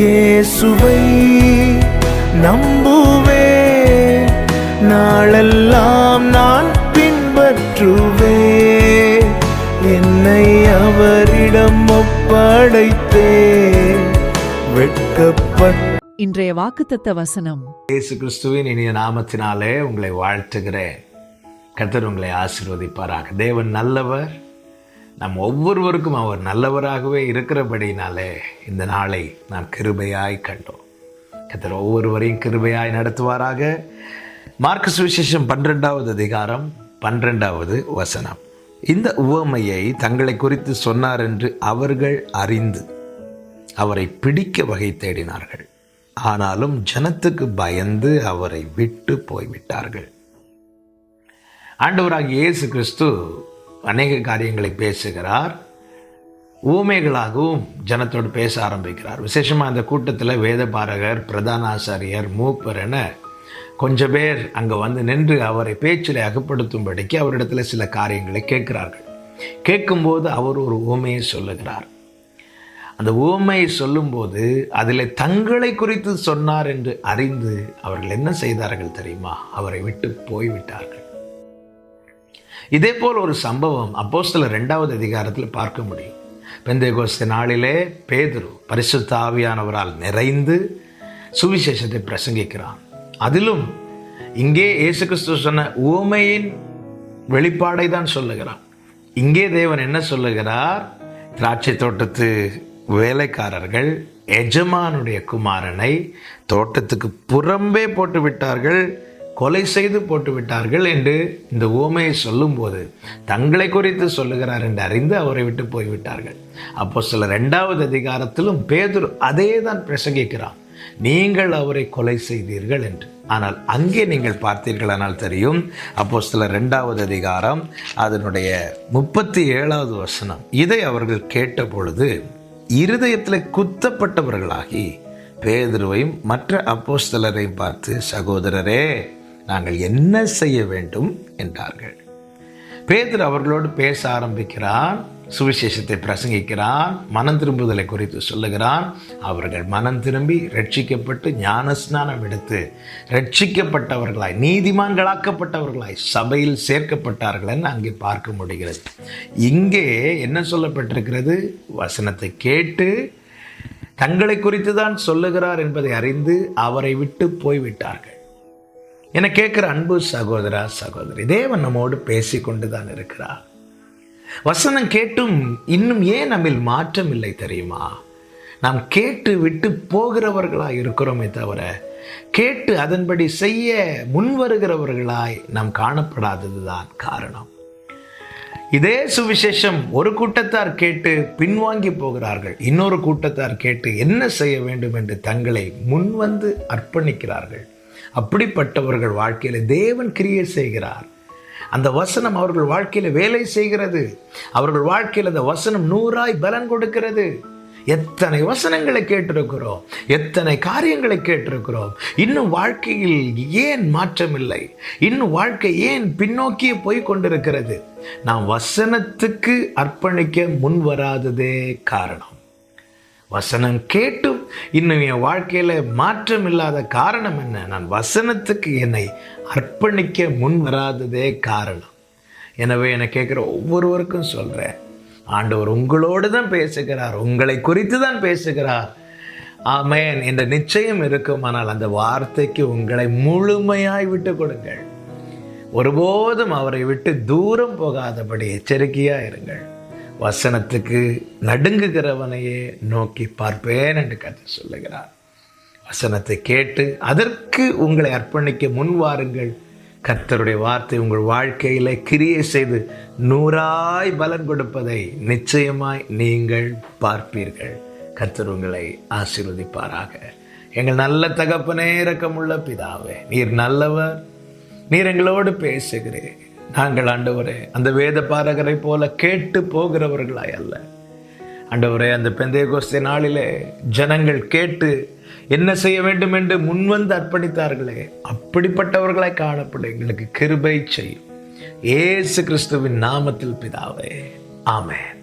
இயேசுவை நம்புவேன் நாளெல்லாம் நான் பின்பற்றுவேன் என்னை அவரிடம் ஒப்படைத்தேன். வெட்கப்பட்ட இன்றைய வாக்குத்தத்த வசனம். இயேசு கிறிஸ்துவின் இனிய நாமத்தினாலே உங்களை வாழ்த்துகிறேன். கர்த்தர் உங்களை ஆசீர்வதிப்பாராக. தேவன் நல்லவர். நம் ஒவ்வொருவருக்கும் அவர் நல்லவராகவே இருக்கிறபடினாலே இந்த நாளை நாம் கிருபையாய் கண்டோம். கத்தர் ஒவ்வொருவரையும் கிருபையாய் நடத்துவாராக. மார்க்கு சுவிசேஷம் பன்னிரெண்டாவது அதிகாரம் பன்னிரெண்டாவது வசனம். இந்த உவமையை தங்களை குறித்து சொன்னார் என்று அவர்கள் அறிந்து அவரை பிடிக்க வகை தேடினார்கள். ஆனாலும் ஜனத்துக்கு பயந்து அவரை விட்டு போய்விட்டார்கள். ஆண்டவராக இயேசு கிறிஸ்து அநேக காரியங்களை பேசுகிறார். ஊமைகளாகவும் ஜனத்தோடு பேச ஆரம்பிக்கிறார். விசேஷமாக அந்த கூட்டத்தில் வேதபாரகர் பிரதான ஆசாரியர் மூப்பர் என கொஞ்சம் பேர் அங்கே வந்து நின்று அவரை பேச்சில் அகப்படுத்தும்படிக்கு அவரிடத்தில் சில காரியங்களை கேட்கிறார்கள். கேட்கும்போது அவர் ஒரு ஊமையை சொல்லுகிறார். அந்த ஊமையை சொல்லும்போது அதில் தங்களை குறித்து சொன்னார் என்று அறிந்து அவர்கள் என்ன செய்தார்கள் தெரியுமா? அவரை விட்டு போய்விட்டார்கள். இதே போல் ஒரு சம்பவம் அப்போஸ்தலர் ரெண்டாவது அதிகாரத்தில் பார்க்க முடியும். பெந்தைகோஸ்த நாளிலே பேதுரு பரிசுத்த ஆவியானவரால் நிறைந்து சுவிசேஷத்தை பிரசங்கிக்கிறான். அதிலும் இங்கே இயேசு கிறிஸ்து சொன்ன ஊமையின் வெளிப்பாடை தான் சொல்லுகிறான். இங்கே தேவன் என்ன சொல்லுகிறார்? திராட்சை தோட்டத்து வேலைக்காரர்கள் எஜமானுடைய குமாரனை தோட்டத்துக்கு புறம்பே போட்டு விட்டார்கள் கொலை செய்து போட்டு விட்டார்கள் என்று இந்த ஓமையை சொல்லும்போது தங்களை குறித்து சொல்லுகிறார் என்று அறிந்து அவரை விட்டு போய்விட்டார்கள். அப்போ சில ரெண்டாவது அதிகாரத்திலும் பேதுரு அதே தான் பிரசங்கிக்கிறான். நீங்கள் அவரை கொலை செய்தீர்கள் என்று. ஆனால் அங்கே நீங்கள் பார்த்தீர்களானால் தெரியும். அப்போ சில ரெண்டாவது அதிகாரம் அதனுடைய முப்பத்தி ஏழாவது வசனம். இதை அவர்கள் கேட்ட பொழுது இருதயத்தில் குத்தப்பட்டவர்களாகி பேதுருவையும் மற்ற அப்போஸ்தலரையும் பார்த்து சகோதரரே நாங்கள் என்ன செய்ய வேண்டும் என்றார்கள். பேதர் அவர்களோடு பேச ஆரம்பிக்கிறான் சுவிசேஷத்தை பிரசங்கிக்கிறான் மனம் திரும்புதலை குறித்து சொல்லுகிறான். அவர்கள் மனம் திரும்பி ரட்சிக்கப்பட்டு ஞானஸ்நானம் எடுத்து ரட்சிக்கப்பட்டவர்களாய் நீதிமான்களாக்கப்பட்டவர்களாய் சபையில் சேர்க்கப்பட்டார்கள் என்று அங்கே பார்க்க முடிகிறது. இங்கே என்ன சொல்லப்பட்டிருக்கிறது? வசனத்தை கேட்டு தங்களை குறித்து தான் சொல்லுகிறார் என்பதை அறிந்து அவரை விட்டு போய்விட்டார்கள். என கேட்குற அன்பு சகோதரா சகோதரி தேவன் நம்மோடு பேசிக்கொண்டு தான் இருக்கிறார். வசனம் கேட்டும் இன்னும் ஏன் நம்மில் மாற்றம் இல்லை தெரியுமா? நாம் கேட்டு விட்டு போகிறவர்களாய் இருக்கிறோமே தவிர கேட்டு அதன்படி செய்ய முன்வருகிறவர்களாய் நாம் காணப்படாததுதான் காரணம். இதே சுவிசேஷம் ஒரு கூட்டத்தார் கேட்டு பின்வாங்கி போகிறார்கள். இன்னொரு கூட்டத்தார் கேட்டு என்ன செய்ய வேண்டும் என்று தங்களை முன்வந்து அர்ப்பணிக்கிறார்கள். அப்படிப்பட்டவர்கள் வாழ்க்கையில தேவன் கிரியை செய்கிறார். அந்த வசனம் அவர்கள் வாழ்க்கையில வேலை செய்கிறது. அவர்கள் வாழ்க்கையில் அந்த வசனம் நூறாய் பலன் கொடுக்கிறது. எத்தனை வசனங்களை கேட்டிருக்கிறோம்? எத்தனை காரியங்களை கேட்டிருக்கிறோம்? இன்னும் வாழ்க்கையில் ஏன் மாற்றம் இல்லை இன்னும் வாழ்க்கை ஏன் பின்னோக்கியே போய் கொண்டிருக்கிறது? நாம் வசனத்துக்கு அர்ப்பணிக்க முன் வராததே காரணம். வசனம் கேட்டும். இன்னும் என் வாழ்க்கையில் மாற்றம் இல்லாத காரணம் என்ன? நான் வசனத்துக்கு என்னை அர்ப்பணிக்க முன் வராததே காரணம். எனவே என்னை கேட்குற ஒவ்வொருவருக்கும் சொல்கிறேன் ஆண்டவர் உங்களோடு தான் பேசுகிறார். உங்களை குறித்து தான் பேசுகிறார். ஆமேன். என்ற நிச்சயம் இருக்கும். ஆனால் அந்த வார்த்தைக்கு உங்களை முழுமையாய் விட்டு கொடுங்கள். ஒருபோதும் அவரை விட்டு தூரம் போகாதபடி எச்சரிக்கையாக இருங்கள். வசனத்துக்கு நடுங்குகிறவனையே நோக்கி பார்ப்பேன் என்று கதை சொல்லுகிறார். வசனத்தை கேட்டு அதற்கு உங்களை அர்ப்பணிக்க முன் வாருங்கள். கர்த்தருடைய வார்த்தை உங்கள் வாழ்க்கையில் கிரியை செய்து நூறாய் பலன் கொடுப்பதை நிச்சயமாய் நீங்கள் பார்ப்பீர்கள். கர்த்தர் உங்களை ஆசீர்வதிப்பாராக. எங்கள் நல்ல தகப்பனே இரக்கமுள்ள பிதாவே நீர் நல்லவர். நீர் எங்களோடு பேசுகிறேன் நாங்கள் ஆண்டவரே அந்த வேத பாரகரை போல கேட்டு போகிறவர்களாய் அல்ல. ஆண்டவரே அந்த பெந்தைய நாளிலே ஜனங்கள் கேட்டு என்ன செய்ய வேண்டும் என்று முன்வந்து அர்ப்பணித்தார்களே அப்படிப்பட்டவர்களாய் காணப்பட எங்களுக்கு கிருபை செய்யும். ஏசு கிறிஸ்துவின் நாமத்தில் பிதாவே ஆமேன்.